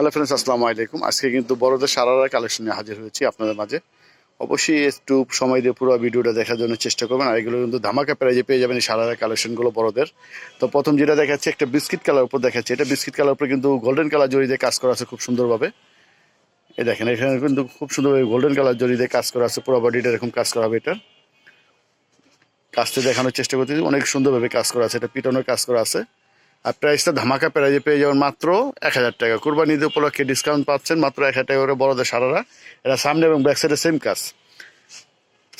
Hello friends আসসালামু আলাইকুম। আজকে কিন্তু বড়দের সারারা কালেকশন নিয়ে হাজির হয়েছি আপনাদের মাঝে। অবশ্যই একটু সময় দিয়ে পুরো ভিডিওটা দেখার জন্য চেষ্টা করবেন। আর এগুলো কিন্তু ধামাকা প্রাইজে পেয়ে যাবেন এই সারারা কালেকশনগুলো বড়দের। তো প্রথম যেটা দেখাচ্ছি, একটা বিস্কিট কালার উপর দেখাচ্ছি। এটা বিস্কিট কালার উপরে কিন্তু গোল্ডেন কালার জড়ি দিয়ে কাজ করা আছে খুব সুন্দরভাবে। এই দেখেন, এখানে কিন্তু খুব সুন্দরভাবে গোল্ডেন কালার জড়ি দিয়ে কাজ করা আছে। পুরো বডিটা এরকম কাজ করা হবে এটা। কাজটা দেখানোর চেষ্টা করতেছি। অনেক সুন্দরভাবে কাজ করা আছে। এটা পিটনের কাজ করা আছে। আর প্রাইসটা ধামাকা প্রাইজে পেয়ে যাবেন মাত্র এক হাজার টাকা। কোরবানি ঈদ উপলক্ষে ডিসকাউন্ট পাচ্ছেন মাত্র এক হাজার টাকা করে বড়দের সারারা। এটা সামনে এবং ব্যাক সাইডে সেম কাজ।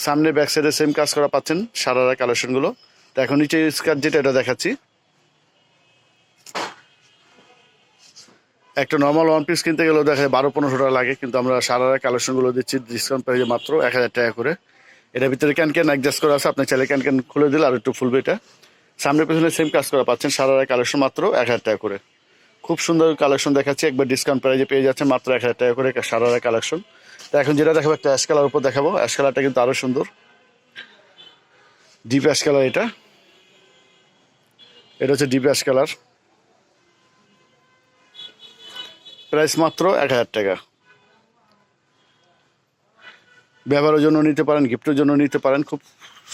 সামনে ব্যাক সাইডে সেম কাজ করা পাচ্ছেন সারারা কালেকশনগুলো তো এখন নিচে স্কার্ট যেটা, এটা দেখাচ্ছি। একটা নর্মাল ওয়ান পিস কিনতে গেলেও দেখা যায় বারো পনেরোশো টাকা লাগে, কিন্তু আমরা সারারা কালেকশনগুলো দিচ্ছি ডিসকাউন্ট প্রাইজে মাত্র এক হাজার টাকা করে। এটার ভিতরে ক্যান ক্যান অ্যাডজাস্ট করা আছে আপনি চাইলে ক্যান ক্যান খুলে দিলে আর একটু ফুলবে এটা। সামনে পেছনে সেম কাজ করা পাচ্ছেন সারারা কালেকশন মাত্র এক হাজার টাকা করে। খুব সুন্দর কালেকশন দেখাচ্ছি, একবার ডিসকাউন্ট প্রাইজে পেয়ে যাচ্ছেন মাত্র এক হাজার টাকা করে সারারা কালেকশন তো এখন যেটা দেখাবো, একটা অ্যাশ কালার উপর দেখাবো। অ্যাশ কালারটা কিন্তু আরও সুন্দর। ডিপ অ্যাশ কালার এটা। এটা হচ্ছে ডিপ অ্যাশ কালার প্রাইস মাত্র এক হাজার টাকা। ব্যবহারের জন্য নিতে পারেন গিফটের জন্য নিতে পারেন। খুব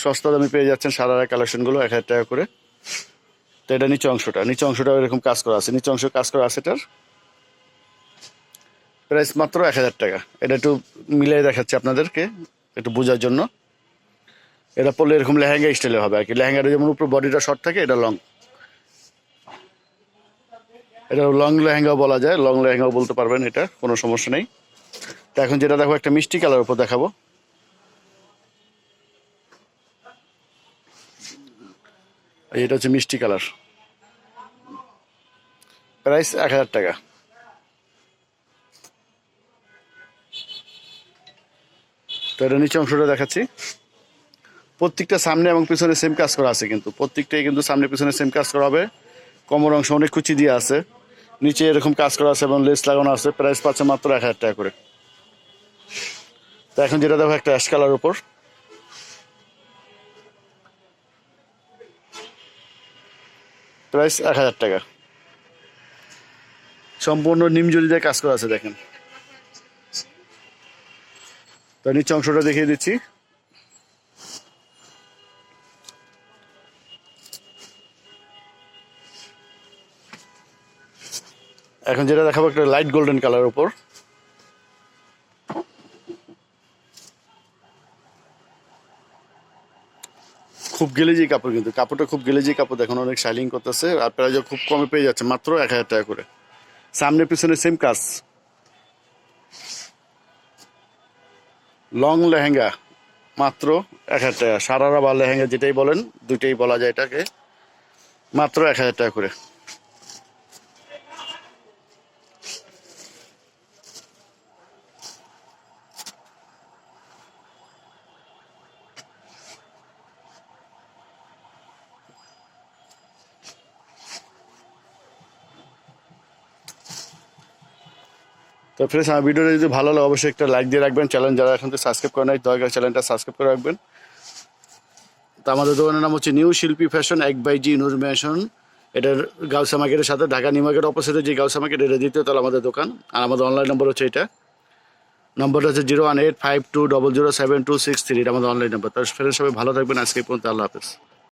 সস্তা দামে পেয়ে যাচ্ছেন সারারা কালেকশনগুলো এক হাজার টাকা করে। তো এটা নিচে অংশটা নিচে অংশটা এরকম কাজ করা আছে। নিচে অংশ কাজ করা আছে এটার প্রাইস মাত্র এক হাজার টাকা। এটা একটু মিলিয়ে দেখাচ্ছি আপনাদেরকে, একটু বোঝার জন্য। এটা পড়লে এরকম লেহেঙ্গা স্টাইলে হবে আর কি। লেহেঙ্গাটা যেমন উপর বডিটা শর্ট থাকে, এটা লং এটা লং লেহেঙ্গাও বলা যায় লং লেহেঙ্গাও বলতে পারবেন এটা, কোনো সমস্যা নেই। তো এখন যেটা দেখো একটা মিষ্টি কালার উপর দেখাবো। এটা হচ্ছে মিষ্টি কালার। প্রাইস এক হাজার টাকা। তো এটা নিচে অংশটা দেখাচ্ছি। প্রত্যেকটা সামনে এবং পিছনে সেম কাজ করা আছে কিন্তু। প্রত্যেকটাই কিন্তু সামনে পিছনে সেম কাজ করা হবে। কোমর অংশ অনেক কুচি দিয়ে আছে। নিচে এরকম কাজ করা আছে এবং লেস লাগানো আছে। প্রাইস পাচ্ছে মাত্র এক হাজার টাকা করে। তো এখন যেটা দেখো একটা অ্যাশ কালার উপর। প্রাইস এক হাজার টাকা। সম্পূর্ণ নিমজুরি দিয়ে কাজ করা আছে, দেখেন। তো নিচে অংশটা দেখিয়ে দিচ্ছি। এখন যেটা দেখাবো, একটা লাইট গোল্ডেন কালার উপর। খুব গেলেজি কাপড় কিন্তু। কাপড়টা খুব গেলেজি কাপড় দেখুন, অনেক শাইলিং করতেছে আর প্রাইজও খুব কমে পেয়ে যাচ্ছে, মাত্র এক হাজার টাকা করে। সামনে পিছনে সেম কাজ। লং লেহেঙ্গা, মাত্র এক হাজার টাকা। সারারা বা লেহেঙ্গা যেটাই বলেন, দুইটাই বলা যায় এটাকে। মাত্র এক হাজার টাকা করে। তো ফ্রেন্ডস আমার ভিডিওটা যদি ভালো লাগে, অবশ্যই একটা লাইক দিয়ে রাখবেন। চ্যানেল যারা এখন তো সাবস্ক্রাইব করে নাই, দয়া করে চ্যানেলটা সাবস্ক্রাইব করে রাখবেন। তো আমাদের দোকানের নাম হচ্ছে নিউ শিল্পী ফ্যাশন এক বাই জি নূর ম্যাশন এটার গাউসা মার্কেটের সাথে, ঢাকা নিউ মার্কেট অপোজিটে যে গাউসা মার্কেট এটা দ্বিতীয় তাহলে আমাদের দোকান। আর আমাদের অনলাইন নম্বর হচ্ছে এটা। নম্বরটা হচ্ছে zero one eight five two double zero seven two six three এটা আমাদের অনলাইন নম্বর তো ফ্রেন্ডস সবাই ভালো থাকবেন। আজকে পর্যন্ত আল্লাহ হাফেজ।